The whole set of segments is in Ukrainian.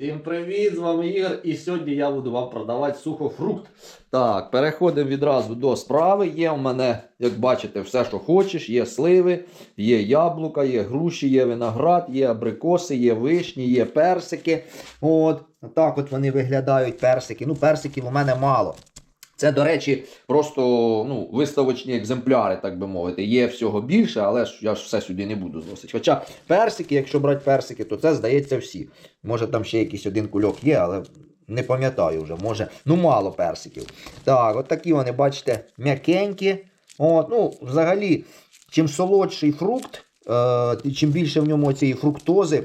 Всім привіт, з вами Ігор, і сьогодні я буду вам продавати сухофрукт. Так, переходимо відразу до справи. Є в мене, як бачите, все, що хочеш. Є сливи, є яблука, є груші, є виноград, є абрикоси, є вишні, є персики. От, так от вони виглядають персики. Ну, персиків у мене мало. Це, до речі, просто ну, виставочні екземпляри, так би мовити. Є всього більше, але я ж все сюди не буду зносити. Хоча персики, якщо брати персики, то це здається всі. Може там ще якийсь один кульок є, але не пам'ятаю вже. Може, ну мало персиків. Так, от такі вони, бачите, м'якенькі. От, ну, взагалі, чим солодший фрукт, е, чим більше в ньому цієї фруктози,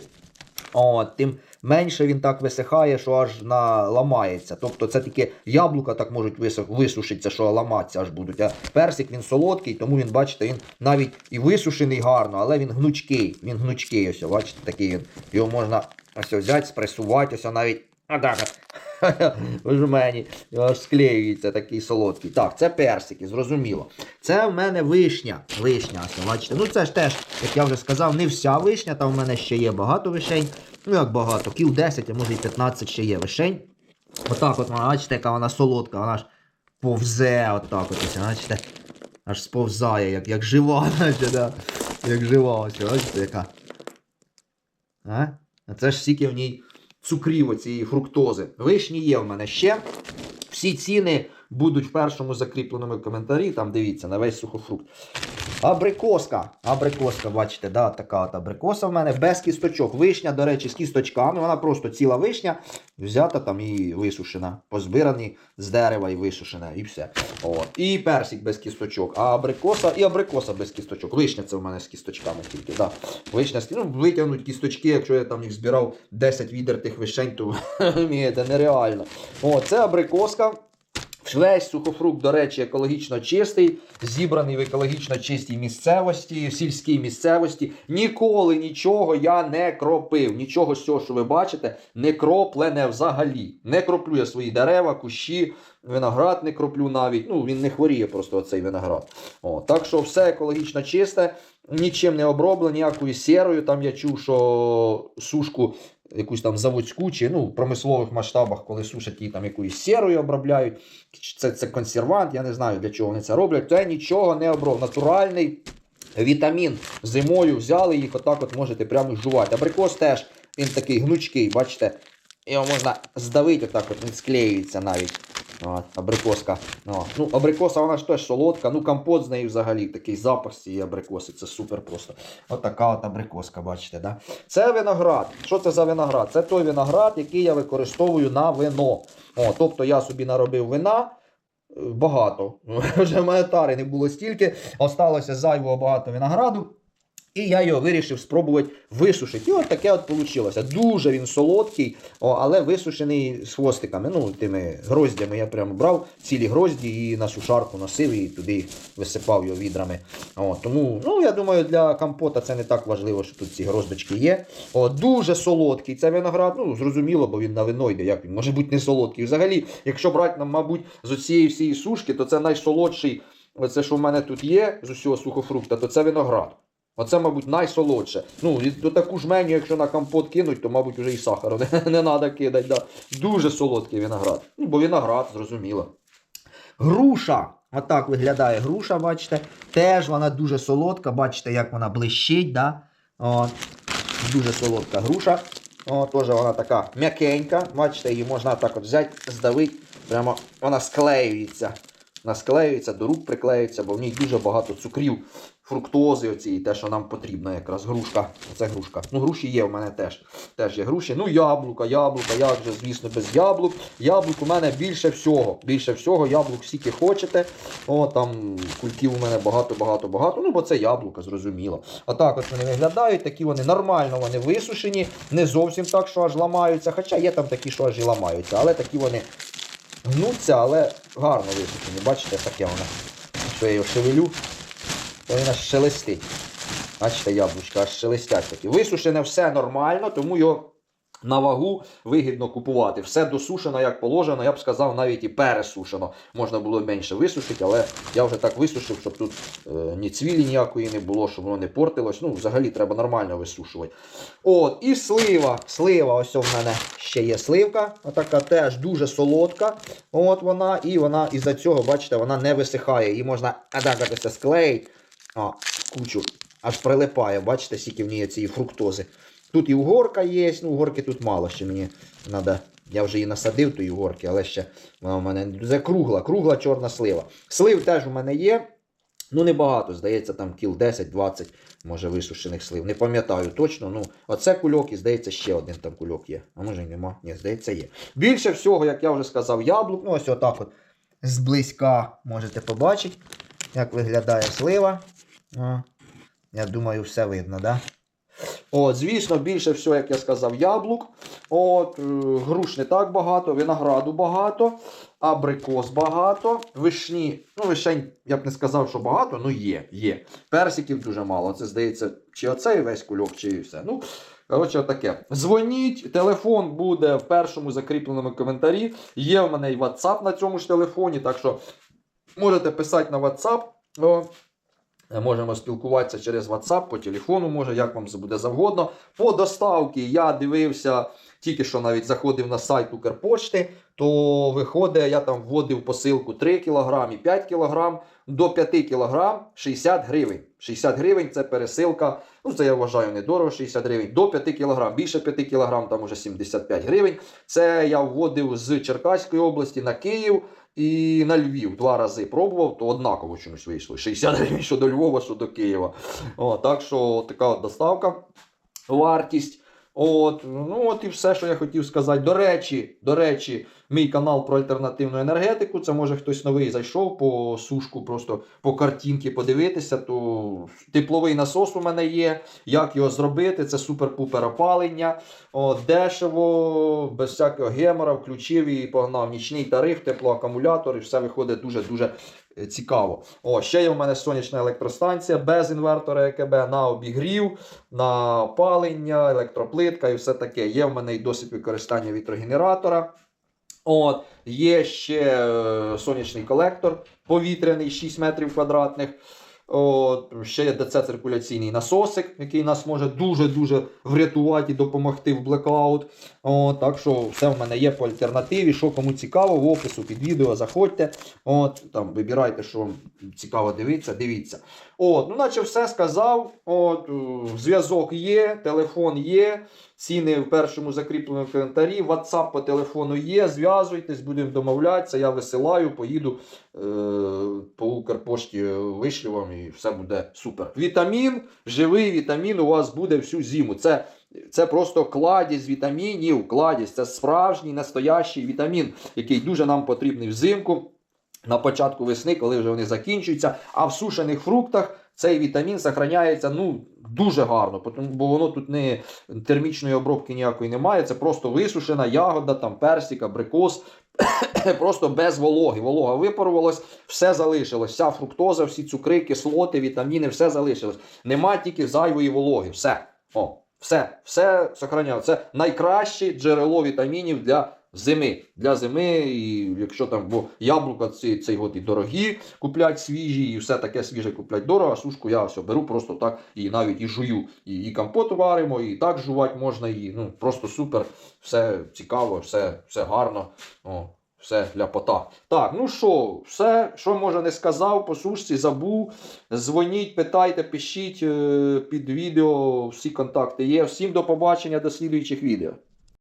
от, тим менше він так висихає, що аж наламається. Тобто це таке яблука так можуть висушитися, що ламатися аж будуть. А персик він солодкий, тому він, бачите, він навіть і висушений гарно, але він гнучкий. Він гнучкий, ось, бачите, такий він. Його можна ось взяти, спресувати, ось навіть. Отак от. В жмені аж склеюється такий солодкий. Так, це персики, зрозуміло. Це в мене вишня. Вишня, бачите. Ну це ж теж, як я вже сказав, не вся вишня, там в мене ще є багато вишень. Ну як багато, кіл 10, а може і 15 ще є вишень. Отак от бачите, яка вона солодка, вона ж повзе отак от, ось, бачите. Аж сповзає, як, як жива, наче, да. Як жива, ось, бачите, яка. А? А це ж стільки в ній цукрів цієї фруктози. Вишні є в мене ще. Всі ціни будуть в першому закріпленому коментарі. Там дивіться на весь сухофрукт. Абрикоска. Абрикоска, бачите, да, така от абрикоса в мене без кісточок. Вишня, до речі, з кісточками. Вона просто ціла вишня, взята там і висушена. Позбирані з дерева і висушена, і все. От. І персик без кісточок. А абрикоса і абрикоса без кісточок. Вишня це в мене з кісточками тільки. Да. Вишня з ну, витягнуть кісточки, якщо я там їх збирав 10 відер тих вишень, то нереально. О, це абрикоска. Весь сухофрукт, до речі, екологічно чистий, зібраний в екологічно чистій місцевості, в сільській місцевості. Ніколи нічого я не кропив. Нічого з цього, що ви бачите, не кроплене взагалі. Не кроплю я свої дерева, кущі, виноград не кроплю навіть. Ну, він не хворіє просто оцей виноград. О, так що все екологічно чисте, нічим не оброблено, ніякою сірою. Там я чув, що сушку якусь там заводську чи ну, в промислових масштабах, коли сушать її там якоюсь сірою обробляють. Це, це консервант, я не знаю для чого вони це роблять. Це нічого не обров. Натуральний вітамін зимою взяли їх, отак от можете прямо жувати. Абрикос теж він такий гнучкий, бачите, його можна здавити, отак от він склеюється навіть. От, абрикоска. О. Ну, абрикоса вона ж теж солодка. Ну, компот з неї взагалі такий запах цієї абрикоси. Це супер просто. От така от абрикоска, бачите, да? Це виноград. Що це за виноград? Це той виноград, який я використовую на вино. О, тобто я собі наробив вина. е, Багато. Вже в мене тари не було стільки. Осталося зайвого багато винограду. І я його вирішив спробувати висушити. І от таке от вийшло. Дуже він солодкий, але висушений з хвостиками. Ну, тими гроздями я прямо брав цілі грозді і на сушарку носив і туди висипав його відрами. О, тому, ну, я думаю, для компота це не так важливо, що тут ці гроздочки є. О, дуже солодкий цей виноград. Ну, зрозуміло, бо він на вино йде. Як він може бути не солодкий? Взагалі, якщо брати, нам, мабуть, з цієї всієї сушки, то це найсолодший. Оце, що в мене тут є з усього сухофрукта, то це виноград. Оце, мабуть, найсолодше. Ну, до таку ж меню, якщо на компот кинуть, то, мабуть, вже і сахару не, не треба кидати. Да. Дуже солодкий виноград. Ну, бо виноград, зрозуміло. Груша. Отак виглядає груша, бачите. Теж вона дуже солодка, бачите, як вона блищить. Да? От. Дуже солодка груша. О, теж вона така м'якенька. Бачите, її можна так от взяти, здавити. Прямо вона склеюється. Вона склеюється, до рук приклеюється, бо в ній дуже багато цукрів, фруктози, оці, те, що нам потрібно, якраз грушка. Це грушка. Ну, груші є в мене теж. Теж є груші. Ну, яблука, яблука, як же, звісно, без яблук. Яблук у мене більше всього. Більше всього, яблук скільки хочете. О, там кульків у мене багато-багато-багато. Ну, бо це яблука, зрозуміло. Отак от вони виглядають, такі вони нормально вони висушені, не зовсім так, що аж ламаються. Хоча є там такі, що аж і ламаються, але такі вони гнуться, але гарно висушені. Бачите, таке воно. Що я його шевелю, то вона шелестить. Бачите, яблучка аж шелестять такі. Висушене все нормально, тому його На вагу вигідно купувати. Все досушено, як положено, я б сказав, навіть і пересушено. Можна було менше висушити, але я вже так висушив, щоб тут е, ні цвілі ніякої не було, щоб воно не портилось. Ну, взагалі треба нормально висушувати. От, і слива. Слива, ось у мене ще є сливка. Отака теж дуже солодка. От вона, і вона із-за цього, бачите, вона не висихає. Її можна це склеїть. А, кучу. Аж прилипає, бачите, скільки в ній цієї фруктози. Тут і угорка є, ну угорки тут мало ще мені треба. Я вже її насадив, тої угорки, але ще вона у мене це кругла, кругла чорна слива. Слив теж у мене є. Ну, небагато, здається, там кіл 10-20, може, висушених слив. Не пам'ятаю точно. Ну, оце кульок і здається, ще один там кульок є. А може й нема? Ні, здається, є. Більше всього, як я вже сказав, яблук. Ну, ось отак от зблизька можете побачити, як виглядає слива. О, я думаю, все видно, да? От, звісно, більше всього, як я сказав, яблук. От, е, груш не так багато, винограду багато, абрикос багато, вишні. Ну, вишень, я б не сказав, що багато, ну є, є. Персиків дуже мало. Це здається, чи оцей весь кульок, чи все. Ну, коротше, таке. Дзвоніть, телефон буде в першому закріпленому коментарі. Є в мене і WhatsApp на цьому ж телефоні, так що можете писати на WhatsApp. О, Можемо спілкуватися через WhatsApp, по телефону, може, як вам буде завгодно. По доставці я дивився, тільки що навіть заходив на сайт Укрпошти, то виходить, я там вводив посилку 3 кг і 5 кг, до 5 кг 60 гривень. 60 гривень це пересилка. Ну, це я вважаю недорого, 60 гривень. До 5 кг, більше 5 кг, там уже 75 гривень. Це я вводив з Черкаської області на Київ. І на Львів два рази пробував, то однаково чомусь вийшло. 60 гривень що до Львова, що до Києва. О, так що така от доставка, вартість. От, ну от і все, що я хотів сказати. До речі, до речі, мій канал про альтернативну енергетику. Це може хтось новий зайшов по сушку, просто по картинки подивитися. То тепловий насос у мене є. Як його зробити? Це супер-пупер опалення. О, дешево, без всякого гемора, включив і погнав нічний тариф, теплоакумулятор, і все виходить дуже-дуже цікаво. О, ще є в мене сонячна електростанція без інвертора ЕКБ на обігрів, на опалення, електроплитка і все таке. Є в мене і досвід використання вітрогенератора. От, є ще е, сонячний колектор повітряний 6 метрів квадратних. От, ще є ДЦ циркуляційний насосик, який нас може дуже-дуже врятувати і допомогти в блекаут. Так що все в мене є по альтернативі. Що кому цікаво, в опису під відео заходьте. От, там, вибирайте, що вам цікаво дивитися, дивіться. От, ну, наче все сказав. От, е, зв'язок є, телефон є. Ціни в першому закріпленому коментарі. WhatsApp по телефону є. Зв'язуйтесь, будемо домовлятися. Я висилаю, поїду по Укрпошті вишлю вам і все буде супер. Вітамін, живий вітамін у вас буде всю зиму. Це, це просто кладість вітамінів, кладість. Це справжній настоящий вітамін, який дуже нам потрібний взимку. На початку весни, коли вже вони закінчуються, а в сушених фруктах цей вітамін зберігається ну, дуже гарно, бо воно тут не термічної обробки ніякої немає. Це просто висушена ягода, там персик, абрикос, просто без вологи. Волога випарувалась, все залишилось. Вся фруктоза, всі цукри, кислоти, вітаміни, все залишилось. Нема тільки зайвої вологи. Все. О, все, все сохраняло. Це найкраще джерело вітамінів для зими. Для зими, і якщо там бо яблука ці, цей год і дорогі куплять свіжі, і все таке свіже куплять дорого, а сушку я все беру просто так і навіть і жую. І, і компот варимо, і так жувати можна її. Ну просто супер, все цікаво, все, все гарно. О. Все для пота. Так, ну що, все, що може не сказав, по сушці забув. Дзвоніть, питайте, пишіть е, під відео, всі контакти є. Всім до побачення, до слідуючих відео.